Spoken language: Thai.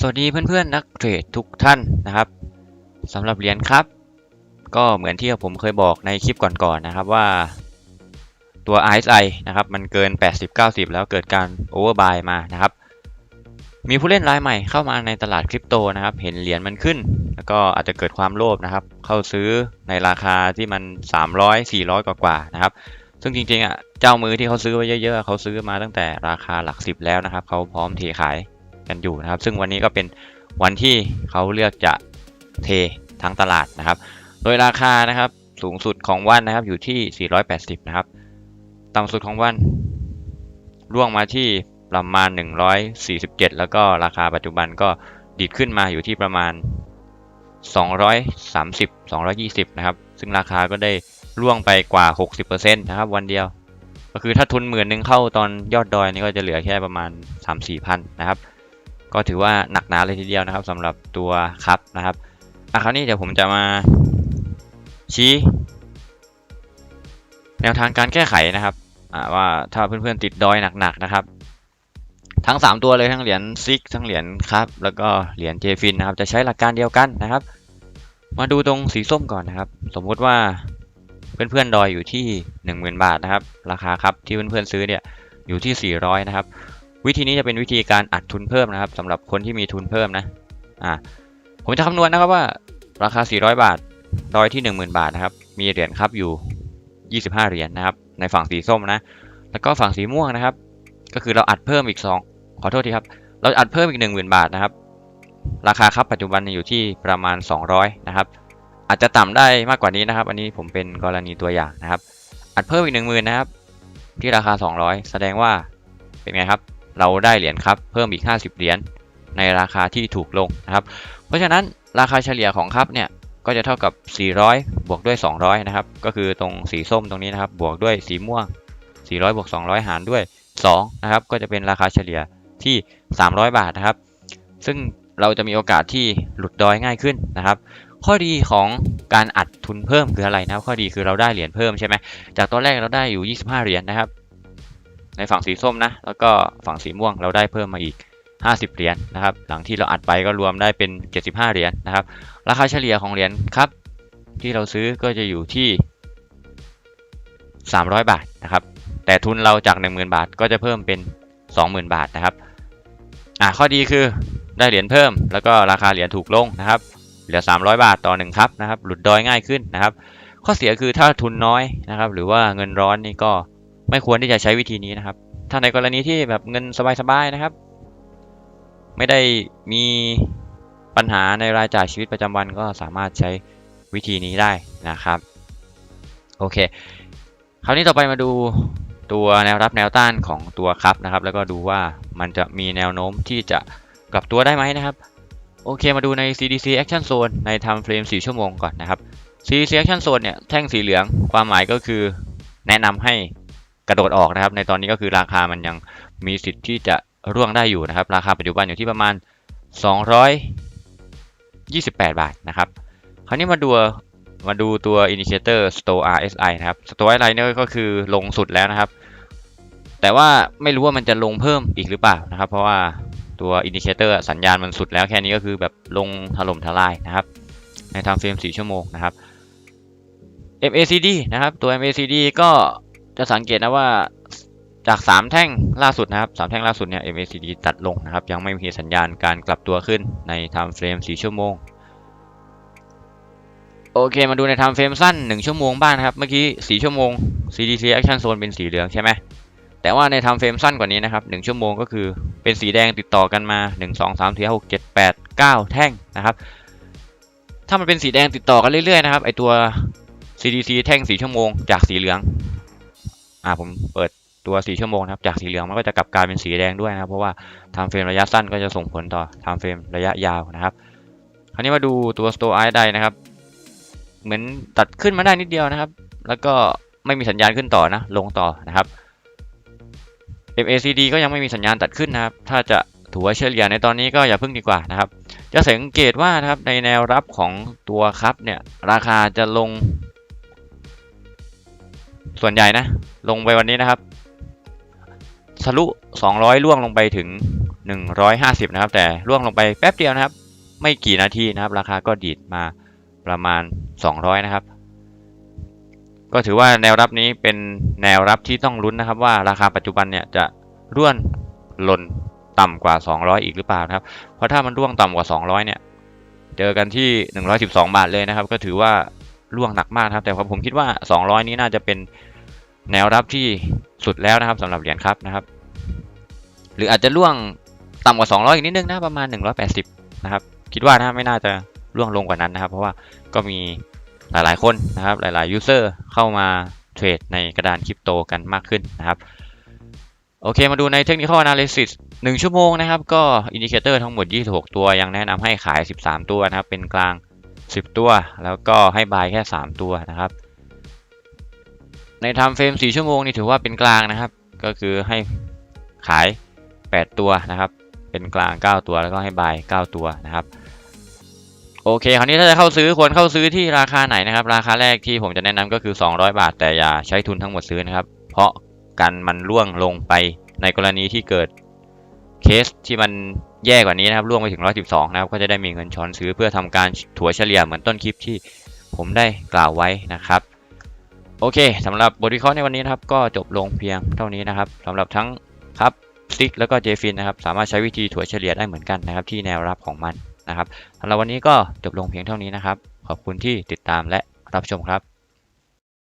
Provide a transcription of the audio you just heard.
สวัสดีเพื่อนๆนักเทรดทุกท่านนะครับสำหรับเหรียญครับ ก็เหมือนที่ผมเคยบอกในคลิปก่อนๆนะครับว่าตัว RSI นะครับมันเกิน 80-90 แล้วเกิดการ overbuy มานะครับ มีผู้เล่นรายใหม่เข้ามาในตลาดคริปโตนะครับ เห็นเหรียญมันขึ้น แล้วก็อาจจะเกิดความโลภนะครับ เข้าซื้อในราคาที่มัน 300 400 กว่าๆนะครับ ซึ่งจริงๆอะเจ้ามือที่เขาซื้อไว้เยอะๆเขาซื้อมาตั้งแต่ราคาหลักสิบแล้วนะครับเขาพร้อมเทขาย กันอยู่นะครับ ซึ่งวันนี้ก็เป็นวันที่เขาเลือกจะเททั้งตลาดนะครับ โดยราคานะครับสูงสุดของวันนะครับอยู่ที่ 480 นะครับ ต่ำสุดของวันร่วงมาที่ประมาณ 147 แล้วก็ราคาปัจจุบันก็ดีดขึ้นมาอยู่ที่ประมาณ 230 220 นะครับ ซึ่งราคาก็ได้ร่วงไปกว่า 60%นะครับวันเดียว ก็คือถ้าทุนหมื่นหนึ่งเข้าตอนยอดดอยนี่ก็จะเหลือแค่ประมาณ 3-4พันนะครับ ก็ถือว่าหนักหนาเลยทีเดียวนะครับสำหรับตัวครับนะครับอะคราวนี้เดี๋ยวผมจะมาชี้ แนวทางการแก้ไขนะครับว่าถ้าเพื่อนๆติดดอยหนักๆนะครับ ทั้ง 3 ตัวเลยทั้งเหรียญซิกทั้งเหรียญครับแล้วก็เหรียญเจฟินนะครับ จะใช้หลักการเดียวกันนะครับ มาดูตรงสีส้มก่อนนะครับ สมมุติว่าเพื่อนๆดอยอยู่ที่ 10,000 บาทนะครับ ราคาครับที่เพื่อนๆซื้อเนี่ยอยู่ที่ 400 นะครับ วิธีนี้จะเป็นวิธีการอัดทุนเพิ่มนะครับสำหรับคนที่มีทุนเพิ่มนะอ่าผมจะคำนวณนะครับว่าราคา 400 บาทดอยที่ 10,000 บาทนะครับ มีเหรียญครับอยู่ 25 เหรียญนะครับ ในฝั่งสีส้มนะ แล้วก็ฝั่งสีม่วงนะครับ ก็คือเราอัดเพิ่มอีก 2 ขอโทษทีครับ เราอัดเพิ่มอีก 10,000 บาทนะครับ ราคาครับปัจจุบันอยู่ที่ประมาณ 200 นะครับ อาจจะต่ำได้มากกว่านี้นะครับ อันนี้ผมเป็นกรณีตัวอย่างนะครับ อัดเพิ่มอีก 10,000 นะครับ ที่ราคา 200 แสดงว่าเป็นไงครับ เราได้เหรียญครับเพิ่มอีก 50 เหรียญในราคาที่ถูกลงนะครับ เพราะฉะนั้นราคาเฉลี่ยของครับเนี่ยก็จะเท่ากับ 400 บวกด้วย 200 นะครับ ก็คือตรงสีส้มตรงนี้นะครับ บวกด้วยสีม่วง 400 บวก 200 หารด้วย 2 นะครับ ก็จะเป็นราคาเฉลี่ยที่ 300 บาทนะครับ ซึ่งเราจะมีโอกาสที่หลุดดอยง่ายขึ้นนะครับ ข้อดีของการอัดทุนเพิ่มคืออะไรนะข้อดีคือเราได้เหรียญเพิ่มใช่ไหมจากตอนแรกเราได้อยู่ 25 เหรียญนะครับ ในฝั่งสีส้มนะ แล้วก็ฝั่งสีม่วงเราได้เพิ่มมาอีก 50 เหรียญนะครับ หลังที่เราอัดไปก็รวมได้เป็น 75 เหรียญนะครับ ราคาเฉลี่ยของเหรียญครับ ที่เราซื้อก็จะอยู่ที่ 300 บาทนะครับ แต่ทุนเราจาก 10,000 บาทก็จะเพิ่มเป็น 20,000 บาทนะครับ อ่าข้อดีคือได้เหรียญเพิ่ม แล้วก็ราคาเหรียญถูกลงนะครับ เหลือ 300 บาทต่อหนึ่งครับนะครับ หลุดดอยง่ายขึ้นนะครับ ข้อเสียคือถ้าทุนน้อยนะครับ หรือว่าเงินร้อนนี่ก็ ไม่ควรที่จะใช้วิธีนี้นะครับ ถ้าในกรณีที่แบบเงินสบายๆนะครับ ไม่ได้มีปัญหาในรายจ่ายชีวิตประจำวันก็สามารถใช้วิธีนี้ได้นะครับโอเค คราวนี้ต่อไปมาดูตัวแนวรับแนวต้านของตัวครับนะครับ แล้วก็ดูว่ามันจะมีแนวโน้มที่จะกลับตัวได้ไหมนะครับ โอเคมาดูใน CDC Action Zone ใน Time Frame 4 ชั่วโมงก่อนนะครับ CDC Action Zone เนี่ยแท่งสีเหลืองความหมายก็คือแนะนำให้ กระโดดออกนะครับ ในตอนนี้ก็คือราคามันยังมีสิทธิ์ที่จะร่วงได้อยู่นะครับ ราคาปัจจุบันอยู่ที่ประมาณ 228 บาทนะครับ คราวนี้มาดูมาดูตัว Indicator Store RSI นะครับ Store RSI เนี่ยก็คือลงสุดแล้วนะครับ แต่ว่าไม่รู้ว่ามันจะลงเพิ่มอีกหรือเปล่านะครับ เพราะว่าตัว Indicator สัญญาณมันสุดแล้วแค่นี้ก็คือแบบลงถล่มทลายนะครับ ในทางเฟรม4ชั่วโมงนะครับ MACD นะครับ ตัว MACD ก็ จะสังเกตนะว่าจาก3แท่งล่าสุดนะครับ3แท่งล่าสุดเนี่ย MACD ตัดลงนะครับ ยังไม่มีสัญญาณการกลับตัวขึ้นใน time frame 4ชั่วโมง โอเค มาดูใน time frame สั้น 1 ชั่วโมงบ้างนะครับ เมื่อกี้ 4 ชั่วโมง CDC action zone เป็นสีเหลืองใช่ไหมแต่ว่าใน time frame สั้นกว่านี้นะครับ 1 ชั่วโมงก็คือเป็นสีแดงติดต่อกันมา 1 2 3 4 6 7 8 9 แท่งนะครับ ถ้ามันเป็นสีแดงติดต่อกันเรื่อยๆนะครับไอตัว CDC แท่งสีชั่วโมง จากสีเหลือง อ่าผมเปิดตัวสีชั่วโมงนะครับจากสีเหลืองมันก็จะกลับกลายเป็นสีแดงด้วยนะครับ เพราะว่า time frame ระยะสั้นก็จะส่งผลต่อ time frame ระยะยาวนะครับ คราวนี้มาดูตัว store eye ได้นะครับ เหมือนตัดขึ้นมาได้นิดเดียวนะครับ แล้วก็ไม่มีสัญญาณขึ้นต่อนะ ลงต่อนะครับ MACD ก็ยังไม่มีสัญญาณตัดขึ้นนะครับ ถ้าจะถือว่าเฉลี่ยในตอนนี้ก็อย่าพึ่งดีกว่านะครับ จะสังเกตว่านะครับในแนวรับของตัวครับเนี่ยราคาจะลง ส่วนใหญ่นะ ลงไปวันนี้นะครับทะลุ 200 ล่วงลงไปถึง 150 นะครับ แต่ล่วงลงไปแป๊บเดียวนะครับ ไม่กี่นาทีนะครับ ราคาก็ดีดมาประมาณ 200 นะครับ ก็ถือว่าแนวรับนี้เป็นแนวรับที่ต้องลุ้นนะครับ ว่าราคาปัจจุบันเนี่ยจะร่วนหล่นต่ำกว่า 200 อีกหรือเปล่านะครับ เพราะถ้ามันร่วงต่ำกว่า 200 เนี่ย เจอกันที่ 112 บาทเลยนะครับ ก็ถือว่า ร่วงหนักมากครับ แต่ผมคิดว่า 200 นี้น่าจะเป็นแนวรับที่สุดแล้วนะครับสำหรับเหรียญครับนะครับ หรืออาจจะร่วงต่ำกว่า 200 อีกนิดนึงนะประมาณ 180 นะครับ คิดว่านะไม่น่าจะร่วงลงกว่านั้นนะครับ เพราะว่าก็มีหลายๆคนนะครับ หลายๆยูเซอร์เข้ามาเทรดในกระดานคริปโตกันมากขึ้นนะครับโอเค มาดูในเทคนิค Analysis 1ชั่วโมงนะครับ ก็อินดิเคเตอร์ทั้งหมด 26 ตัวยังแนะนำให้ขาย 13 ตัวนะครับ เป็นกลาง 10 ตัว แล้วก็ให้บายแค่ 3 ตัวนะครับ ใน Time Frame 4ชั่วโมงนี่ถือว่าเป็นกลางนะครับ ก็คือให้ขาย 8 ตัวนะครับ เป็นกลาง 9 ตัวแล้วก็ให้บาย 9 ตัวนะครับโอเค คราวนี้ถ้าจะเข้าซื้อควรเข้าซื้อที่ราคาไหนนะครับ ราคาแรกที่ผมจะแนะนำก็คือ 200 บาท แต่อย่าใช้ทุนทั้งหมดซื้อนะครับ เพราะกันมันล่วงลงไปในกรณีที่เกิด เคสที่มันแย่กว่านี้นะครับล่วงไปถึง 112 นะครับ ก็จะได้มีเงินช้อนซื้อเพื่อทำการถัวเฉลี่ยเหมือนต้นคลิปที่ผมได้กล่าวไว้นะครับ โอเคสำหรับบทวิเคราะห์ในวันนี้นะครับ ก็จบลงเพียงเท่านี้นะครับสำหรับทั้งครับซิกแล้วก็เจฟินนะครับ สามารถใช้วิธีถัวเฉลี่ยได้เหมือนกันนะครับ ที่แนวรับของมันนะครับสำหรับวันนี้ก็จบลงเพียงเท่านี้นะครับ ขอบคุณที่ติดตามและรับชมครับ